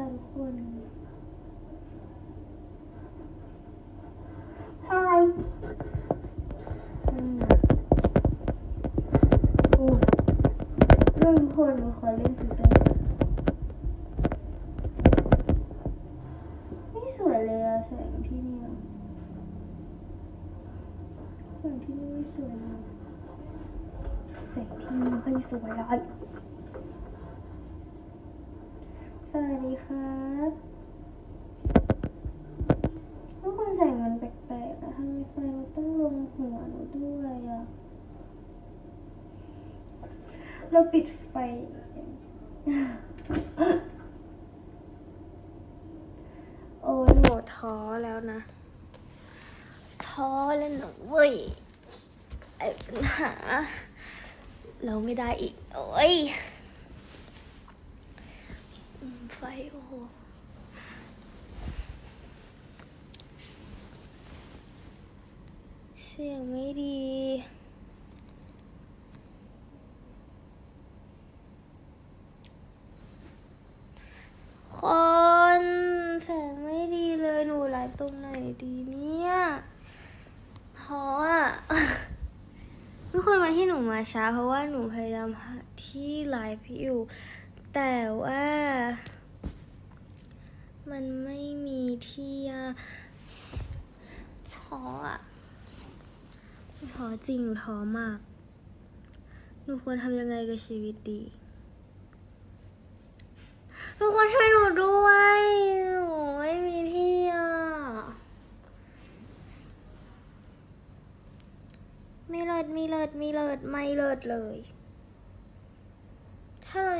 ค่ะทุกคน Hi อืมโอ้เรื่องทุกคนหนูขอเล่นฟิลเตอร์ไม่สวยเลยอะแสงที่นี่อะแสงที่นี่ไม่สวยเลยแสงที่นี่ไม่สวยเลย สวัสดี ครับทุกคนใส่มันแปลกๆอะทำไมไฟมันต้องลงหัวหนูด้วยอะเราปิดไฟโอ้ยหนูท้อแล้วนะ ท้อแล้วหนูเว้ย ไอ้ปัญหา เราไม่ได้อีก โอ้ย ไฟ โอ้โห เสียงไม่ดี คนแสงไม่ดีเลยหนูไลฟ์ตรงไหนดีเนี่ยท้ออะทุกคนมาที่หนูมาช้า เพราะว่าหนูพยายามหาที่ไลฟ์อยู่ แต่ว่า มันไม่มีที่อะท้ออะท้อจริงหนูท้อมาก หนูควรทำยังไงกับชีวิตดีทุกคนช่วยหนูด้วย หนูไม่มีที่อะไม่เลิศไม่เลิศไม่เลิศไม่เลิศเลย ถ้าเรา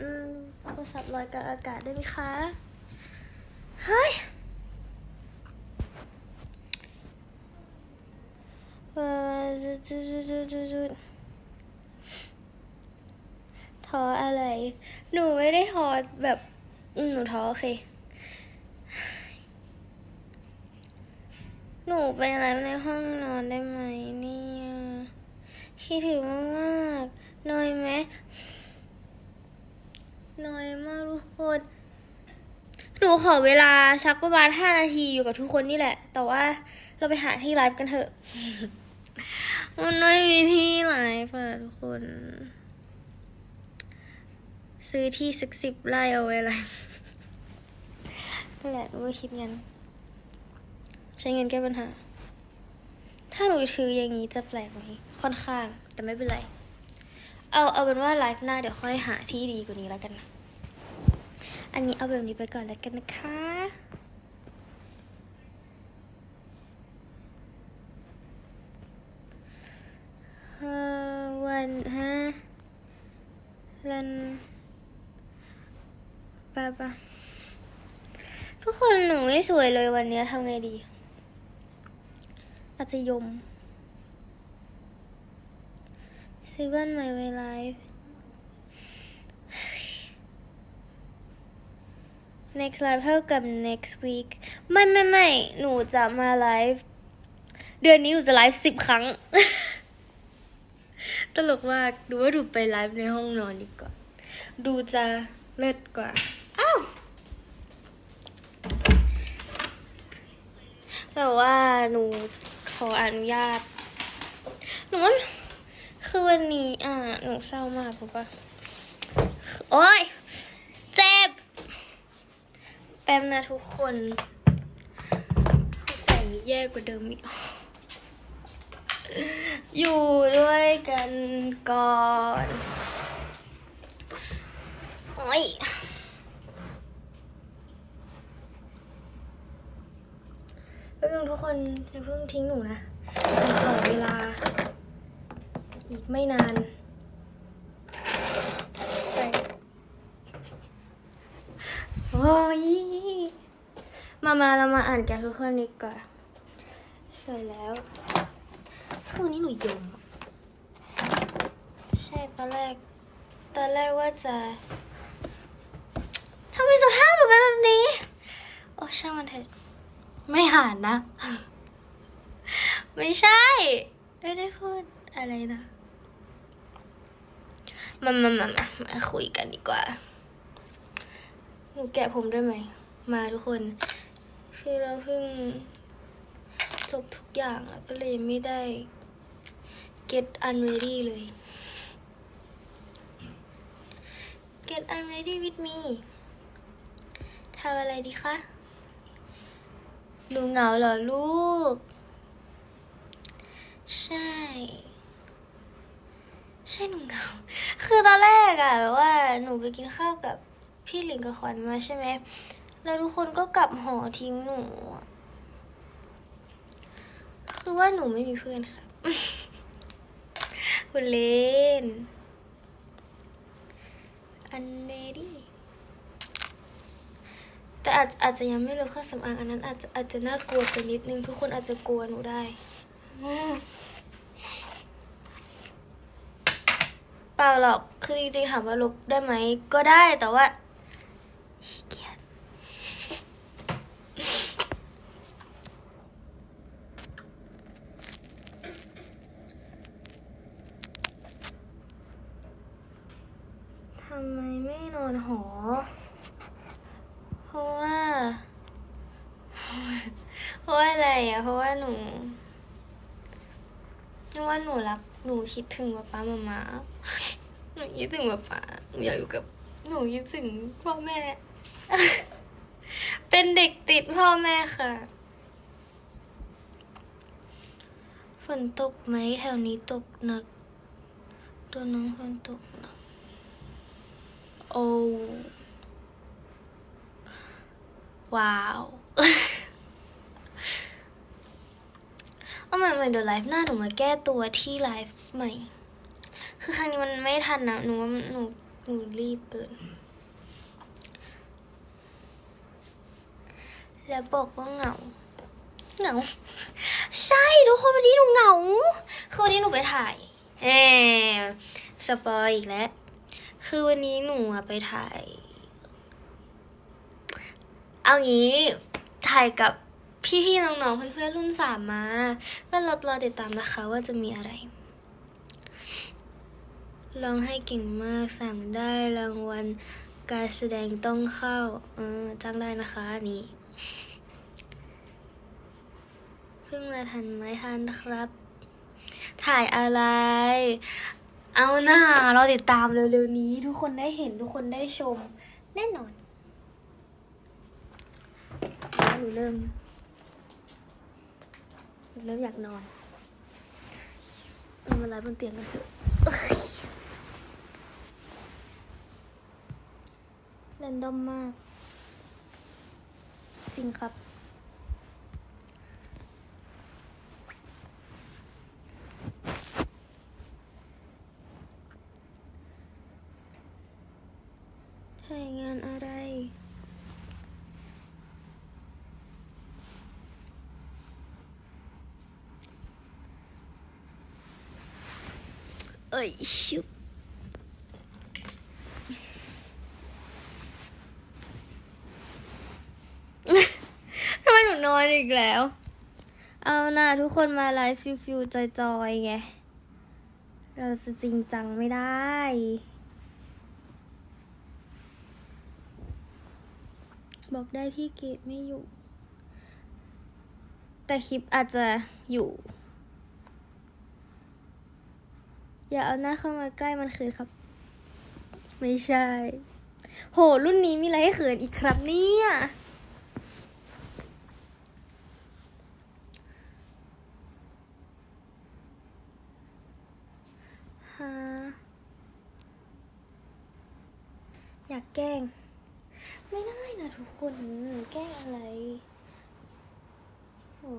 อืมโทรศัพท์ลอยกลางอากาศได้ไหมคะ เฮ้ยท้ออะไร หนูไม่ได้ท้อแบบหนูท้อโอเค หนูไปอะไรในห้องนอนได้ไหมเนี่ยคิดถึงมากๆหน่อยไหมน่อยมากทุกคน หนูขอเวลาสักประมาณห้านาทีอยู่กับทุกคนนี่แหละ แต่ว่าเราไปหาที่ไลฟ์กันเถอะ มันไม่มีที่ไลฟ์อะทุกคน ซื้อที่สักสิบไร่เอาไว้ไลฟ์นั่นแหละหนูก็คิดเงิน ใช้เงินแก้ปัญหา ถ้าหนูถืออย่างนี้จะแปลกไหมค่อนข้าง แต่ไม่เป็นไร เอาเอาเป็นว่าไลฟ์หน้าเดี๋ยวค่อยหาที่ดีกว่านี้แล้วกันนะ อันนี้เอาแบบนี้ไปก่อนแล้วกันนะคะ วันฮะรันปะปะทุกคนหนูไม่สวยเลยวันนี้ทำไงดี อาจจะยมซื้อบ้านใหม่ไว้ไลฟ์ next live เท่ากับ next week ไม่ไม่ไม่หนูจะมาไลฟ์เดือนนี้หนูจะไลฟ์สิบครั้ง ตลกมาก ดูว่าดูไปไลฟ์ในห้องนอนดีกว่า ดูจะเลิศกว่า อ้าวแต่ว่าหนูขออนุญาต หนูว่าคือวันนี้อ่าหนูเศร้ามากรู้ปะโอ๊ย เจ็บ แป๊บนะทุกคนเขาใส่แย่กว่าเดิมอีก อยู่ด้วยกันก่อน โอ้ยแป๊บนึงทุกคนอย่าเพิ่งทิ้งหนูนะขอเวลา อีกไม่นานใช่โอ้ย มามาเรามาอ่านกันทุกคนดีกว่าสวยแล้ว คืนนี้หนูยมอะใช่ตอนแรก ตอนแรกว่าจะทำไมสภาพหนูเป็นแบบนี้ โอ้ช่างมันเถอะไม่หานนะ ไม่ใช่ ไม่ได้พูดอะไรนะ มามามามามาคุยกันดีกว่า หนูแกะผมได้ไหม มาทุกคน คือเราเพิ่งจบทุกอย่างแล้วก็เลยไม่ได้ get unready เลย get unready with me ทำอะไรดีคะ หนูเหงาเหรอลูก ใช่ ใช่หนูเหงา คือตอนแรกอะแบบว่าหนูไปกินข้าวกับพี่หลิงกับขวัญมาใช่ไหม แล้วทุกคนก็กลับหอทิ้งหนูคือว่าหนูไม่มีเพื่อนค่ะคุณเล่น อันเนดี้แต่อาจอาจจะยังไม่รู้เครื่องสำอางอันนั้น อาจจะอาจจะน่ากลัวไปนิดนึง ทุกคนอาจจะกลัวหนูได้ เปล่าหรอก คือจริงๆถามว่าลบได้ไหม ก็ได้แต่ว่าขี้เกียจทำไมไม่ นอนหอ เพราะว่า เพราะว่าอะไรอะ เพราะว่าหนูเพราะว่าหนูรัก หนูคิดถึงป๊าป๊ามามาหนูคิดถึงป๊าป๊าหนูอยากอยู่กับ หนูคิดถึงพ่อแม่ เป็นเด็กติดพ่อแม่ค่ะ ฝนตกไหมแถวนี้ตกหนัก ตัวน้องฝนตก โอ้ว้าวเอาใหม่ใหม่เดี๋ยวไลฟ์หน้าหนูมาแก้ตัวที่ไลฟ์ใหม่ คือครั้งนี้มันไม่ทันนะหนูว่าหนูหนูรีบเกิน แล้วบอกว่าเหงา เหงา ใช่ทุกคนวันนี้หนูเหงา คือวันนี้หนูไปถ่ายแอบสปอยอีกแล้ว คือวันนี้หนูไปถ่าย เอางี้ถ่ายกับพี่ๆน้องๆเพื่อนๆรุ่นสามมา ก็รอรอติดตามนะคะว่าจะมีอะไรร้องให้เก่งมากสั่งได้รางวัลการแสดงต้องเข้า เออจ้างได้นะคะนี่เพิ่งมาทันไหมทันครับ ถ่ายอะไร เอาหน้าเราติดตามเร็วๆนี้ ทุกคนได้เห็นทุกคนได้ชม แน่นอนหนูเริ่ม เริ่มอยากนอนเรามาไลฟ์บนเตียงกันเถอะแรนดอมมาก จริงครับ ถ่ายงานอะไร เอ้ยชุบทำไมหนูนอนอีกแล้ว เอาน่ะทุกคนมาไลฟ์ฟิวฟิวจอยจอยๆไง เราจะจริงจังไม่ได้ บอกได้พี่เกดไม่อยู่ แต่คลิปอาจจะอยู่ อย่าเอาหน้าเข้ามาใกล้มันเขินครับ ไม่ใช่ โห รุ่นนี้มีอะไรให้เขินอีกครับเนี่ยฮะอยากแกล้ง ไม่ได้นะทุกคน แกล้งอะไรโอ้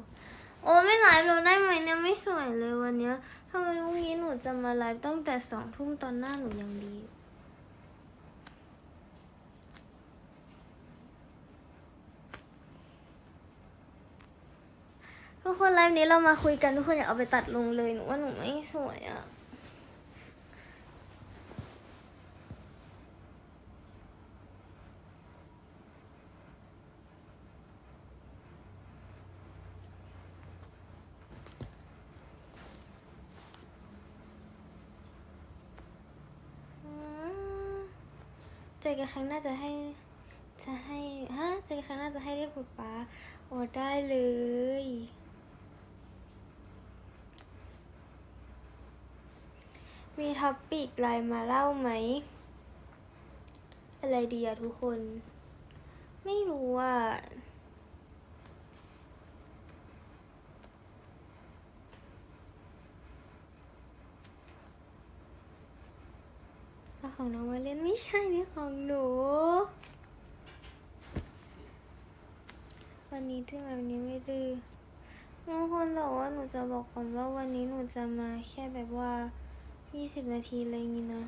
โอ้ไม่ไลฟ์เราได้ไหมเนี่ยไม่สวยเลยวันเนี้ยทำไมลุงนี้หนูจะมาไลฟ์ตั้งแต่สองทุ่มตอนหน้าหนูยังดี ทุกคนไลฟ์นี้เรามาคุยกันทุกคนอย่าเอาไปตัดลงเลยหนูว่าหนูไม่สวยอะ่ะ จอกันครั้งหน้าจะให้จะให้ฮะเจอครั้งหน้าจะให้เรียกป๊าป๊าโอ้ได้เลยมีท็อปปิกอะไรมาเล่าไหม อะไรดีอะทุกคน ไม่รู้อะเอา ของน้องมาเล่นไม่ใช่นี่ของหนู วันนี้ที่แบบนี้ไม่ดื้อทุกคนแต่ว่าหนูจะบอกก่อนว่าวันนี้หนูจะมาแค่แบบว่า 20 นาทีอะไรอย่างงี้นะ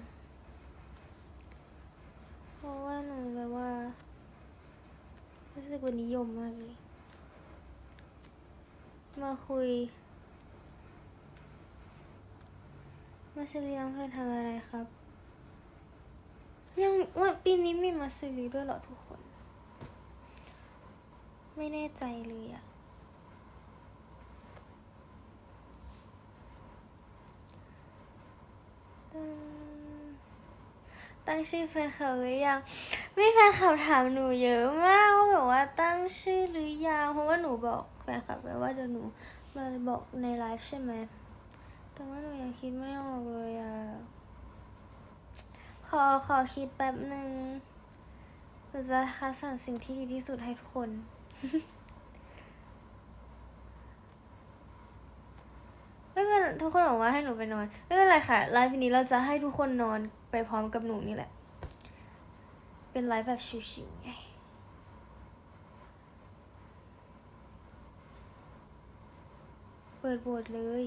เพราะว่าหนูแบบว่ารู้สึกว่านิยมมากเลย มาคุยมาซิลีน้ำเพื่อนทำอะไรครับ ยังว่าปีนี้มีมาซิลีด้วยเหรอทุกคน ไม่แน่ใจเลยอะตั้งตั้งชื่อแฟนเขาหรือยังไม่แฟนเขาถามหนูเยอะมากว่าแบบว่าตั้งชื่อหรือยังเพราะว่าหนูบอกแฟนคลับไปว่าเดี๋ยวหนูมาบอกในไลฟ์ใช่ไหมแต่ว่าหนูยังคิดไม่ออกเลยอะ ขอขอคิดแป๊บหนึ่งหนูจะคัดสรรสิ่งที่ดีที่สุดให้ทุกคน ไม่เป็นทุกคนบอกว่าให้หนูไปนอน ไม่เป็นไรค่ะไลฟ์นี้เราจะให้ทุกคนนอนไปพร้อมกับหนูนี่แหละ เป็นไลฟ์แบบชิวๆไงเปิดบทเลย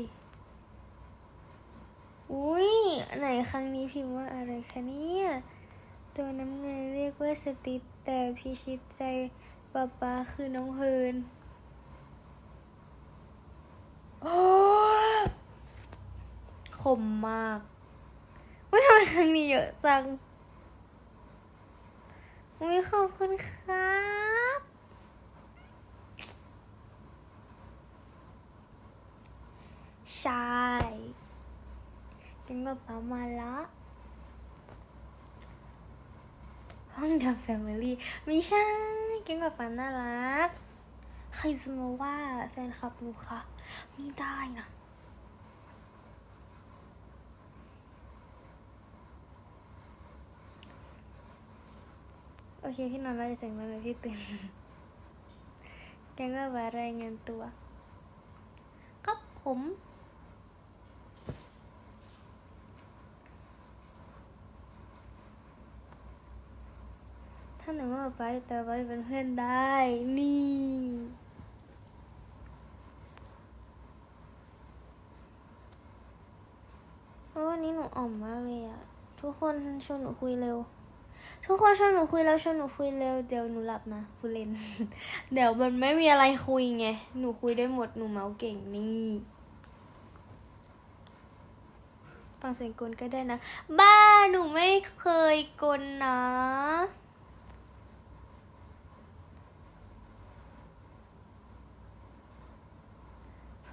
อุ้ยไหนครั้งนี้พิมพ์ว่าอะไรคะเนี่ย ตัวน้ำเงินเรียกว่าสติตแต่พิชิตใจป๊าป๊าคือน้องเฮิร์นโอ้คมมากอุ้ยทำไมครั้งนี้เยอะจังอุ้ยขอบคุณครับใช่ เป็นป๊าป๊ามาละห้องดับแฟมิลี่ไม่ใช่เก่งป๊าป๊าน่ารัก ใครจะมาว่าแฟนคลับหนูคะไม่ได้นะโอเค พี่นอนไล่เสียงมาเลยพี่ตื่นแกงก็มารายงานตัว ครับผมาหนูว่าป๊าแต่ไปเป็นเพื่อนได้ นี่วันนี้หนูอ่อมมากเลยอะทุกคนชวนหนูคุยเร็ว ทุกคนชวนหนูคุยแล้วชวนหนูคุยเร็วเดี๋ยวหนูหลับนะพูดเล่นเดี๋ยวมันไม่มีอะไรคุยไงหนูคุยได้หมดหนูเมาเก่งนี่ฟังเสียงกลก็ได้นะ บ้าหนูไม่เคยกลนะ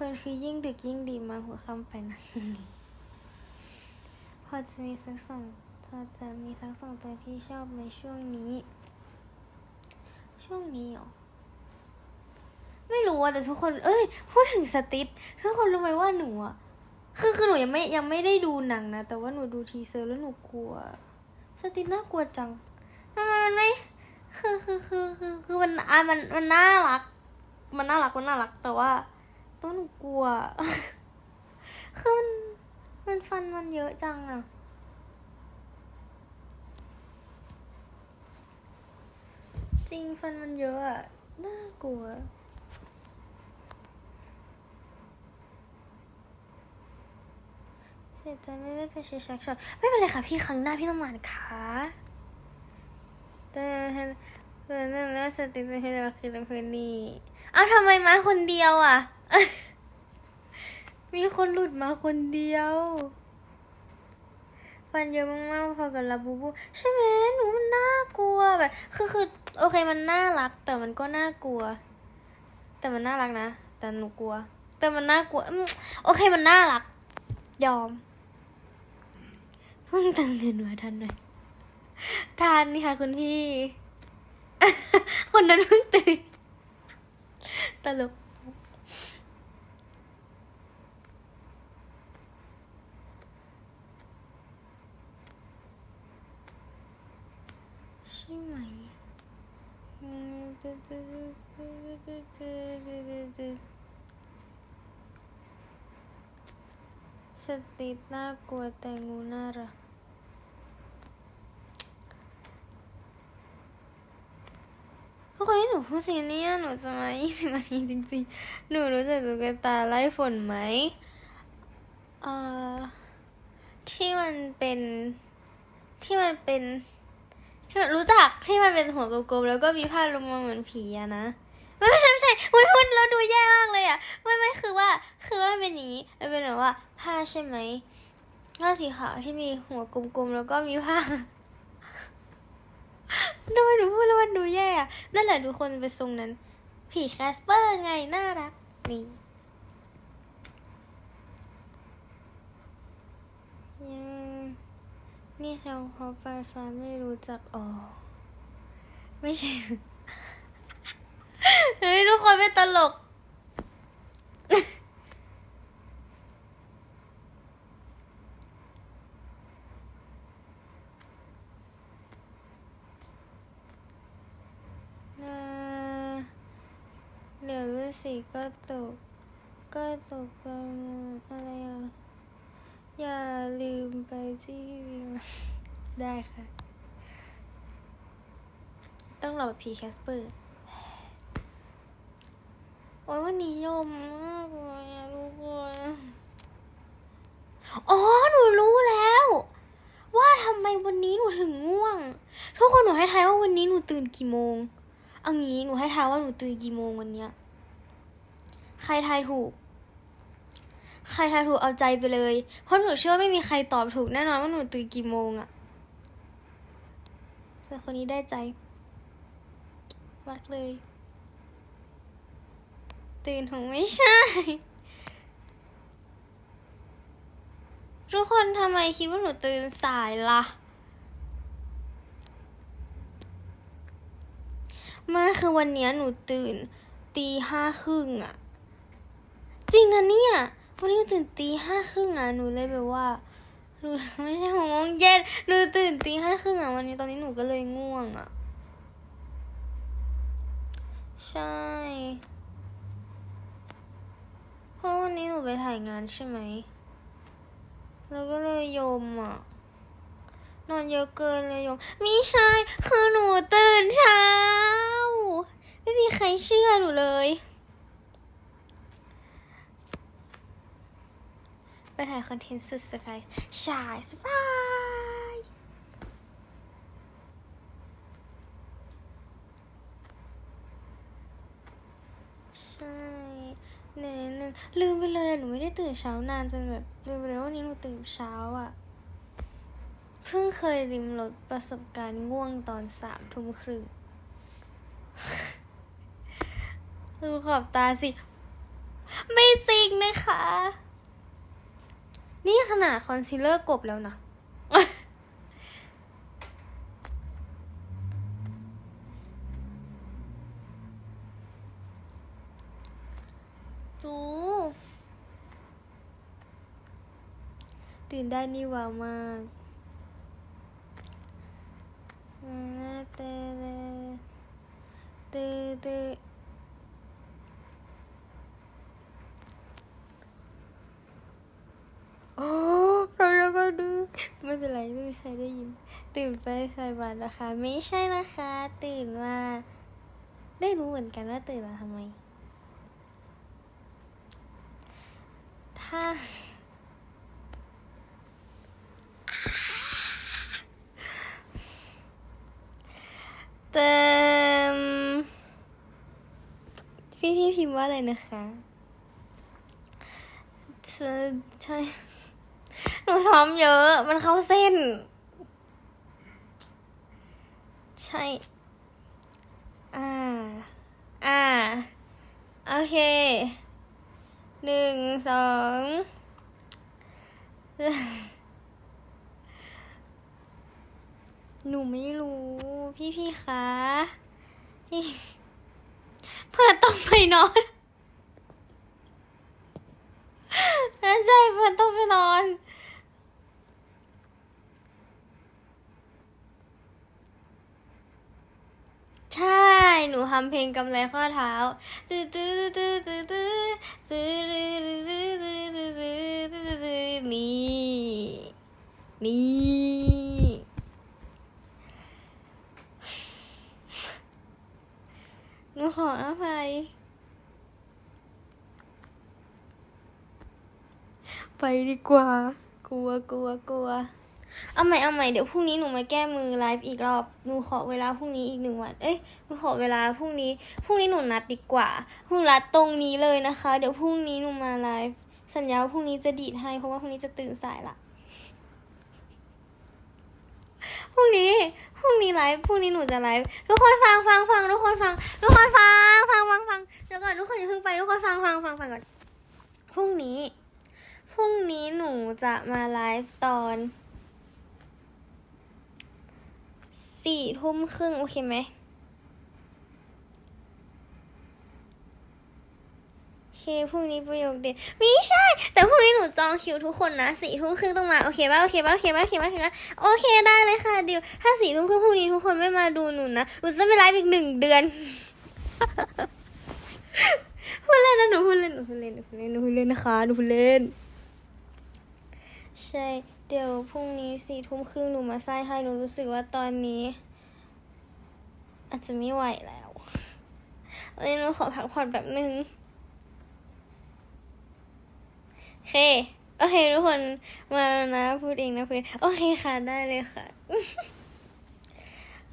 เพื่อนคือยิ่งดึกยิ่งดีมาหัวค่ำไปนะพอจะมีสักสองพอจะมีสักสองตัวที่ชอบในช่วงนี้ ช่วงนี้เหรอไม่รู้อะแต่ทุกคน เอ้ย พูดถึงสติททุกคนรู้ไหมว่าหนูอะคือคือหนูยังไม่ยังไม่ได้ดูหนังนะแต่ว่าหนูดูทีเซอร์แล้วหนูกลัว สติทน่ากลัวจังทำไมมันไม่คือคือคือคือคือมันอะมันมันน่ารัก มันน่ารักมันน่ารักแต่ว่า ตัวหนูกลัวคือมันมันฟันมันเยอะจังอะจริงฟันมันเยอะอะน่ากลัวเสียใจไม่ได้ไปเช็คช็อตไม่เป็นไรค่ะพี่ครั้งหน้าพี่ต้องมานะคะแต่แต่นั่นแล้วสติไม่ใช่มาคือเพื่อนนี่เอาทำไมมาคนเดียวอะ มีคนหลุดมาคนเดียว ฟันเยอะมากๆพอกับลาบูบู ใช่ไหมหนูมันน่ากลัวแบบ คือคือโอเคมันน่ารัก แต่มันก็น่ากลัว แต่มันน่ารักนะ แต่หนูกลัว แต่มันน่ากลัวโอเคมันน่ารัก ยอมเพิ่งตั้งเงินมาทันหน่อยทานนี่ค่ะคุณพี่ คนนั้นเพิ่งตื่นตลก ใช่ไหม สติดน่ากลัวแต่งูน่ารักทุกคนที่หนูพูดสิ่งนี้หนูจะมา 20นาทีจริงๆ หนูรู้จักตุ๊กตาไล่ฝนไหมเอ่อที่มันเป็นที่มันเป็น ที่มันรู้จักที่มันเป็นหัวกลมๆแล้วก็มีผ้าลงมาเหมือนผีอะนะไม่ไม่ใช่ไม่ใช่อุ้ยพูดแล้วดูแย่มากเลยอะไม่ไม่คือว่าคือว่ามันเป็นอย่างนี้มันเป็นแบบว่าผ้าใช่ไหมผ้าสีขาวที่มีหัวกลมๆแล้วก็มีผ้าทำไมหนูพูดแล้วมันดูแย่อะนั่นแหละทุกคนเป็นทรงนั้น ผีแคสเปอร์ไงน่ารักนี่ยัง นี่ชาวเขาปลาฟ้าไม่รู้จักอ๋อไม่ใช่ เฮ้ย ทุกคนเป็นตลก เดี๋ยวฤาษีก็ตก ก็ตกไปหมดอะไรอะ อย่าลืมไปที่ได้ค่ะ ต้องรอพีแคสเปอร์ โอ้ยวันนี้ยมมากเลยอะทุกคน อ๋อ หนูรู้แล้ว ว่าทำไมวันนี้หนูถึงง่วง ทุกคนหนูให้ทายว่าวันนี้หนูตื่นกี่โมงเอางี้หนูให้ทายว่าหนูตื่นกี่โมงวันเนี้ย ใครทายถูก ใครทายถูกเอาใจไปเลย เพราะหนูเชื่อว่าไม่มีใครตอบถูกแน่นอนว่าหนูตื่นกี่โมงอะแต่คนนี้ได้ใจมากเลย ตื่นของไม่ใช่ ทุกคนทำไมคิดว่าหนูตื่นสายล่ะมาคือวันนี้หนูตื่นตีห้าครึ่งอะจริงนะเนี่ย วันนี้หนูตื่นตีห้าครึ่งอะหนูเลยแบบว่าหนูไม่ใช่หกโมงเย็นหนูตื่นตีห้าครึ่งอะวันนี้ตอนนี้หนูก็เลยง่วงอะใช่เพราะวันนี้หนูไปถ่ายงานใช่ไหมแล้วก็เลยยมอะนอนเยอะเกินเลยยมม่ใช่คือหนูตื่นเช้า ไม่มีใครเชื่อหนูเลย ไปถ่ายคอนเทนต์สุดเซอร์ไพรส์ใช่เซอร์ไพรส์ใช่เน่นึงลืมไปเลยหนูไม่ได้ตื่นเช้านานจนแบบลืมไปเลยว่าวันนี้หนูตื่นเช้าอะ เพิ่งเคยริมรถประสบการณ์ง่วงตอนสามทุ่มครึ่งดูขอบตาสิ ไม่จริงนะคะ นี่ขนาดคอนซีลเลอร์กบแล้วนะดูตื่นได้นี่ว้าวมากเตเตเตเตโอ้เรายังก็ดูไม่เป็นไรไม่มีใครได้ยิน ตื่นไป ใส่บาตรนะคะ ไม่ใช่นะคะ ตื่นมาได้รู้เหมือนกันว่าตื่นมาทำไม ถ้า เติมพี่พี่พิมพ์ว่าอะไรนะคะใช่หนูซ้อมเยอะ มันเข้าเส้น ใช่ อ่า อ่า โอเค หนึ่ง สองหนูไม่รู้ พี่พี่คะเพื่อต้องไปนอนไม่ใช่เพื่อต้องไปนอน ใช่ หนูทำเพลงกำไรข้อเท้าตื้อตื้อตื้อตื้อตื้อตื้อตื้อตื้อตื้อตื้อตื้อตื้อตื้อนี่นี่หนูขออภัยไปดีกว่ากลัวกลัวกลัว เอาใหม่เอาใหม่เดี๋ยวพรุ่งนี้หนูมาแก้มือไลฟ์อีกรอบหนูขอเวลาพรุ่งนี้อีกหนึ่งวัน เอ้ยหนูขอเวลาพรุ่งนี้พรุ่งนี้หนูนัดดีกว่าพรุ่งนัดตรงนี้เลยนะคะ เดี๋ยวพรุ่งนี้หนูมาไลฟ์สัญญาว่าพรุ่งนี้จะดีดให้เพราะว่าพรุ่งนี้จะตื่นสายละพรุ่งนี้พรุ่งนี้ไลฟ์พรุ่งนี้หนูจะไลฟ์ทุกคนฟังฟังฟังทุกคนฟัง ทุกคนฟังฟังฟังฟังเดี๋ยวก่อนทุกคนอย่าเพิ่งไปทุกคนฟังฟังฟังฟังก่อนพรุ่งนี้พรุ่งนี้หนูจะมาไลฟ์ตอน สี่ทุ่มครึ่งโอเคไหม โอเคพรุ่งนี้ประโยคเด็ดไม่ใช่ แต่พรุ่งนี้หนูจองคิวทุกคนนะสี่ทุ่มครึ่งต้องมา โอเคป่ะโอเคป่ะโอเคป่ะโอเคป่ะโอเคป่ะโอเคได้เลยค่ะดิว ถ้าสี่ทุ่มครึ่งพรุ่งนี้ทุกคนไม่มาดูหนูนะ หนูจะไม่ไลฟ์อีกหนึ่งเดือนพูดเล่นนะหนูพูดเล่นหนูพูดเล่นหนูพูดเล่นหนูพูดเล่นนะคะหนูพูดเล่น ใช่ เดี๋ยวพรุ่งนี้สี่ทุ่มครึ่งหนูมาไส้ให้หนูรู้สึกว่าตอนนี้ อาจจะไม่ไหวแล้วตอนนี้หนูขอพักผ่อนแบบนึงโอเคโอเคทุกคนมาแล้วนะ พูดเองนะเพื่อนโอเคค่ะได้เลยค่ะ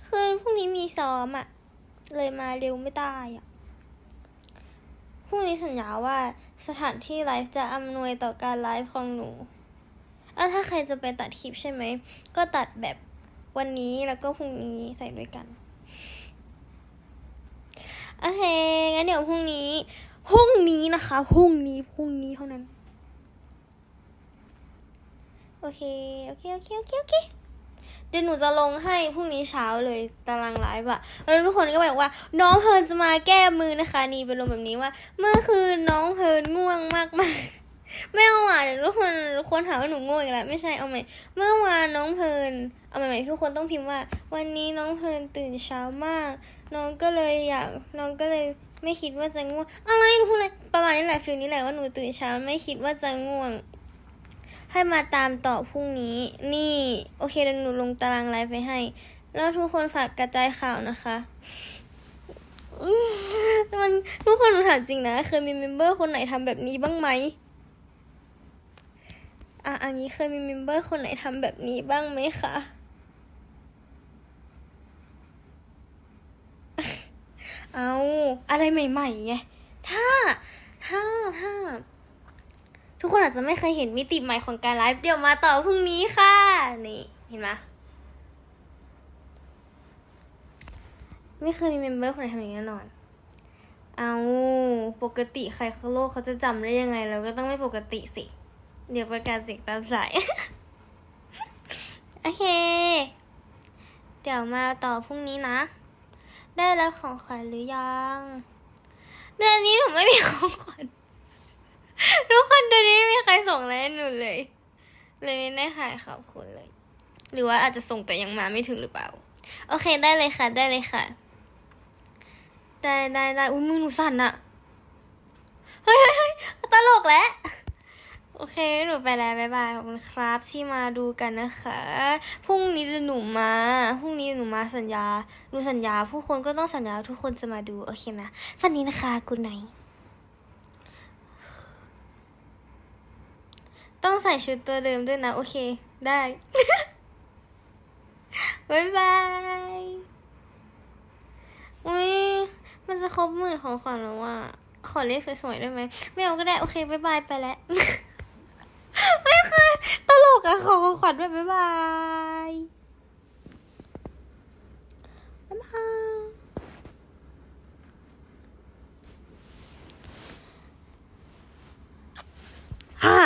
คือพรุ่งนี้มีซ้อมอะเลยมาเร็วไม่ได้อะพรุ่งนี้สัญญาว่าสถานที่ไลฟ์จะอำนวยต่อการไลฟ์ของหนู อะถ้าใครจะไปตัดคลิปใช่ไหม ก็ตัดแบบวันนี้แล้วก็พรุ่งนี้ใส่ด้วยกันโอเคงั้นเดี๋ยวพรุ่งนี้พรุ่งนี้นะคะพรุ่งนี้พรุ่งนี้เท่านั้น โอเคโอเคโอเคโอเคโอเคเดี๋ยวหนูจะลงให้พรุ่งนี้เช้าเลยตารางไลฟ์อะแล้วทุกคนก็แบบว่า น้องเพิร์นจะมาแก้มือนะคะ นี่เป็นลมแบบนี้ว่า เมื่อคืนน้องเพิร์นง่วงมากมากๆ ไม่เอาอะเดี๋ยวทุกคนทุกคนถามว่าหนูง่วงอีกแล้วไม่ใช่เอาใหม่ เมื่อวานน้องเพลิร์นเอาใหม่ๆทุกคนต้องพิมพ์ว่า วันนี้น้องเพลิร์นตื่นเช้ามาก น้องก็เลยอยากน้องก็เลยไม่คิดว่าจะง่วงอะไรหนูพูดอะไรประมาณนี้แหละฟิลนี้แหละว่าหนูตื่นเช้าไม่คิดว่าจะง่วง ให้มาตามต่อพรุ่งนี้ นี่โอเคเดี๋ยวหนูลงตารางไลฟ์ไปให้ แล้วทุกคนฝากกระจายข่าวนะคะมันทุกคนหนูถามจริงนะ เคยมีเมมเบอร์คนไหนทำแบบนี้บ้างไหม อะอันนี้เคยมีเมมเบอร์คนไหนทำแบบนี้บ้างไหมคะ เอาอะไรใหม่ๆไง ถ้า ถ้า ถ้า ทุกคนอาจจะไม่เคยเห็นมิติใหม่ของการไลฟ์เดี๋ยวมาต่อพรุ่งนี้ค่ะ นี่ เห็นไหมไม่เคยมีเมมเบอร์คนไหนทำอย่างนี้แน่นอน เอาปกติใครเขาโลกเขาจะจำได้ยังไง เราก็ต้องไม่ปกติสิ เดี๋ยวประกาศเสียงตามสาย โอเค เดี๋ยวมาต่อพรุ่งนี้นะ ได้แล้วของขวัญหรือยัง เดือนนี้หนูไม่มีของขวัญทุกคนเดือนนี้ไม่มีใครส่งอะไรให้หนูเลย เลยไม่ได้ขายขอบคุณเลย หรือว่าอาจจะส่งแต่ยังมาไม่ถึงหรือเปล่า โอเคได้เลยค่ะ ได้เลยค่ะ ได้ได้ได้อุ้ยมือหนูสั่นอะเฮ้ยเฮ้ยเฮ้ยตลกแล้ว โอเค หนูไปแล้วบ๊ายบายขอบคุณครับที่มาดูกันนะคะ พรุ่งนี้หนูมา พรุ่งนี้หนูมาสัญญา หนูสัญญา ผู้คนก็ต้องสัญญาทุกคนจะมาดู โอเคนะฟันนี้นะคะกุณไนต้องใส่ชุดตัวเดิมด้วยนะ โอเค ได้ บ๊ายบายอุ้ยมันจะครบหมื่นของขวัญแล้วว่าขอเลขสวยๆได้ไหมไม่เอาก็ได้ โอเค บ๊ายบาย ไปแล้ว กอะขอของขวัญด้วยบ๊ายบายบ๊ายบายฮ่า